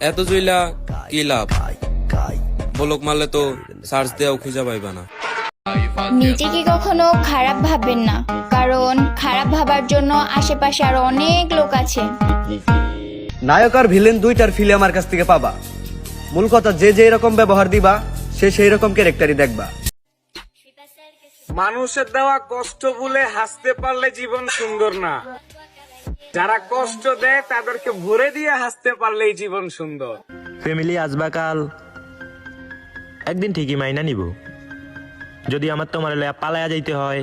এত জইলা কি লাভ? বলক মারলে তো সার্চ দেওয়াও খুঁজে পাইবা না। নিজেকে কখনো খারাপ ভাববেন না কারণ খারাপ ভাবার জন্য আশেপাশে আরও অনেক লোক আছে। নায়ক আর ভিলেন দুইটার ফিলে আমার কাছ থেকে পাবা। মূল কথা যে যে এরকম ব্যবহার দিবা সে সেই রকম ক্যারেক্টারই দেখবা। মানুষের দেওয়া কষ্ট বলে হাসতে পারলে জীবন সুন্দর না। যারা কষ্ট দেয় তাদেরকে ভরে দিয়ে হাসতে পারলেই জীবন সুন্দর। ফ্যামিলি আসবা কাল। একদিন ঠিকই মাইনা নিব। যদি আমার তোমার লয়া পালায়া যাইতে হয়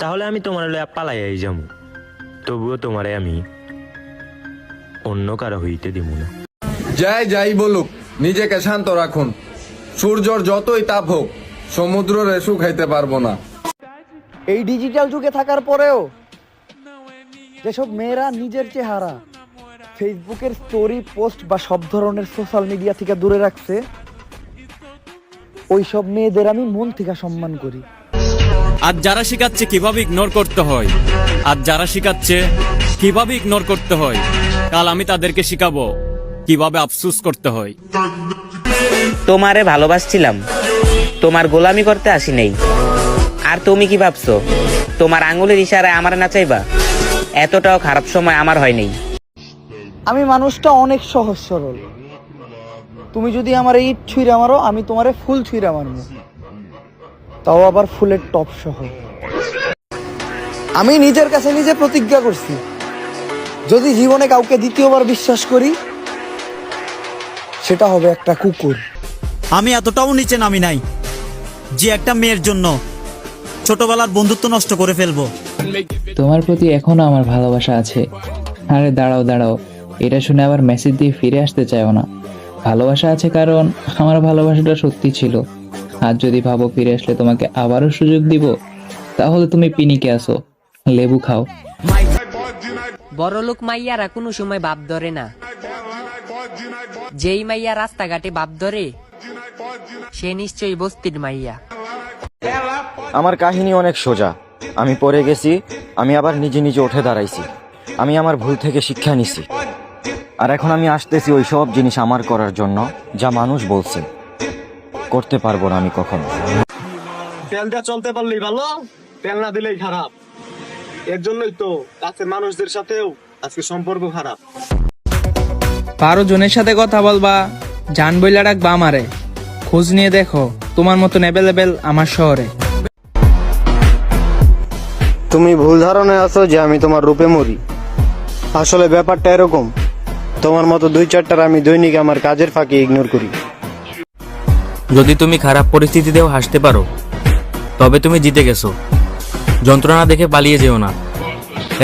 তাহলে আমি তোমার লয়া পালাইয়াই যাম। তবুও তোমারে আমি অন্য কারও হইতে দিব না। যাই যাই বলুক নিজেকে শান্ত রাখুন। সূর্যর যতই তাপ হোক সমুদ্র রেশু খাইতে পারব না। এই ডিজিটাল যুগে থাকার পরেও যেসব মেয়েরা নিজের চেহারা ফেসবুকের স্টোরি পোস্ট বা সব ধরনের সোশ্যাল মিডিয়া থেকে দূরে রাখছে ওই সব মেয়েদের আমি মন থেকে সম্মান করি। আর যারা শেখাচ্ছে কীভাবে ইগনোর করতে হয় আর যারা শেখাচ্ছে কীভাবে ইগনোর করতে হয় কাল আমি তাদেরকে শিখাবো কীভাবে আফসুস করতে হয়। তোমারে ভালোবাসছিলাম তোমার গোলামি করতে আসি নাই। আর তুমি কি ভাবছ? তোমার আঙুলের ইশারায় আমার নাচাইবা? এতটাও খারাপ সময় আমার হয়নি। আমি মানুষটা অনেক সহজ সরল। তুমি যদি আমার ইট ছুঁড়া মারো আমি তোমারে ফুল ছুঁড়া মারবো। তাও আবার ফুলের টপ সহ। আমি নিজের কাছে নিজে প্রতিজ্ঞা করছি যদি জীবনে কাউকে দ্বিতীয়বার বিশ্বাস করি সেটা হবে একটা কুকুর। আমি এতটাও নিচে নামি নাই যে একটা মেয়ের জন্য ছোটবেলার বন্ধুত্ব নষ্ট করে ফেলব। তোমার প্রতি এখনও আমার ভালোবাসা আছে। আরে দাঁড়াও দাঁড়াও। এটা শুনে আবার মেসেজ দিয়ে ফিরে আসতে চাইও না। ভালোবাসা আছে কারণ আমার ভালোবাসাটা সত্যি ছিল। আর যদি ভাবো ফিরে আসলে তোমাকে আবারও সুযোগ দিব তাহলে তুমি পিনিকে আসো লেবু খাও। বড়লোক মাইয়ারা কোনো সময় বাপ ধরে না। যেই মাইয়া রাস্তাঘাটে বাপ ধরে সে নিশ্চয়ই বস্তির মাইয়া। আমার কাহিনী অনেক সোজা। আমি পড়ে গেছি আমি আবার নিজে নিজে উঠে দাঁড়াইছি। আমি আমার ভুল থেকে শিক্ষা নিছি। আর এখন আমি আসতেছি ওই সব জিনিস আমার করার জন্য যা মানুষ বলছে। করতে পারব না আমি কখনো। তেল দিয়ে চলতে পারলেই ভালো তেল না দিলেই খারাপ। এর জন্যই তো কাছের মানুষদের সাথেও আজকে সম্পর্ক খারাপ। বারো জনের সাথে কথা বলবা জান বইলা ডাকবা আমারে। খোঁজ নিয়ে দেখো। তোমার মতন অ্যাভেলেবেল আমার শহরে। তুমি ভুল ধারণায় আছো যে আমি তোমার রূপে মরি। আসলে ব্যাপারটা এরকম। তোমার মতো দুই চারটার আমি দৈনিক আমার কাজের ফাঁকে ইগনোর করি। যদি তুমি খারাপ পরিস্থিতিতেও হাসতে পারো তবে তুমি জিতে গেছো। যন্ত্রণা দেখে পালিয়ে যেও না।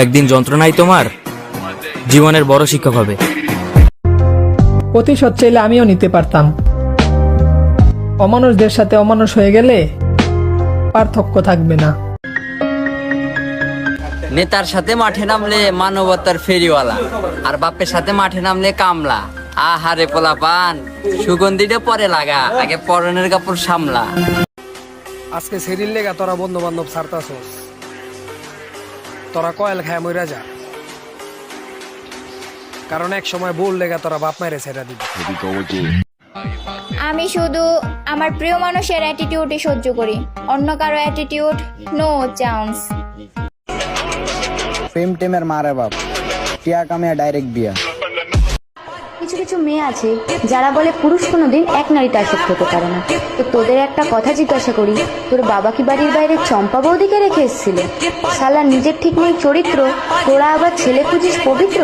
একদিন যন্ত্রণাই তোমার জীবনের বড় শিক্ষক হবে। প্রতিশোধ চাইলে আমিও নিতে পারতাম। অমানুষদের সাথে অমানুষ হয়ে গেলে পার্থক্য থাকবে না। নেতার সাথে মাঠে নামলে মানবতার ফেরিওয়ালা আর বাপের সাথে মাঠে নামলে কামলা। আহারে পোলা পান সুগন্ধিটা পরে লাগা আগে পরনের কাপড় সামলা। আজকে সেরির লেগা তোরা বন্ধু বান্ধব ছাড়তাছস। তোরা কয়েল খায় মইরা যা। কারণ এক সময় বউর লেগা তোরা বাপ মায়ের ছেড়া দিবি। আমি শুধু আমার প্রিয় মানুষের অ্যাটিটিউডই সহ্য করি। অন্য কারও অ্যাটিটিউড নো চান্স প্রেম টেমের মারে বাপ। টিয়া কামিয়া ডাইরেক্ট বিয়া। কিছু কিছু মেয়ে আছে যারা বলে পুরুষ কোনোদিন এক নারীতে আসক্ত হতে পারে না। তো তোদের একটা কথা জিজ্ঞাসা করি তোর বাবা কি বাড়ির বাইরে চম্পা বৌদিকে রেখে এসেছিল? সালা নিজের ঠিক নেই চরিত্র তোরা আবার ছেলে খুঁজিস পবিত্র?